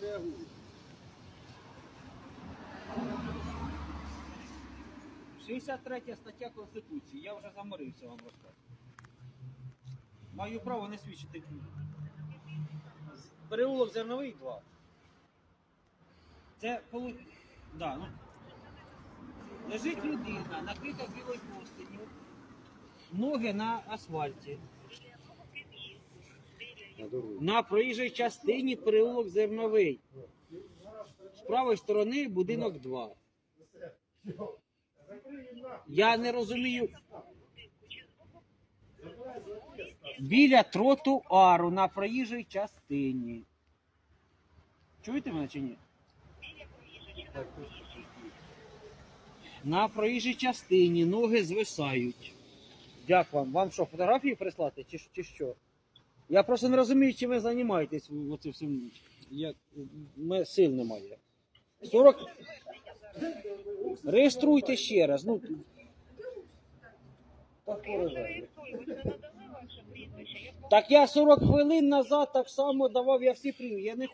не реагують. Шістдесят третя стаття Конституції. Я вже заморився вам розказати. Маю право не свідчити. Переулок зерновий 2. Це коли. Да, ну. Лежить людина, накрита білою простиню, ноги на асфальті. На проїжджій частині переулок зерновий. З правої сторони будинок 2. Я не розумію. Біля тротуару на проїжджій частині. Чуєте мене чи ні? На проїжджій частині ноги звисають. Дякую вам. Вам що, фотографії прислати чи, чи що? Я просто не розумію, чим ви займаєтесь оце всім. Я, Ми сил немає. 40... Реєструйте ще раз. Ну, так, я 40 хвилин назад так само давав, я всі прийняв. Я не.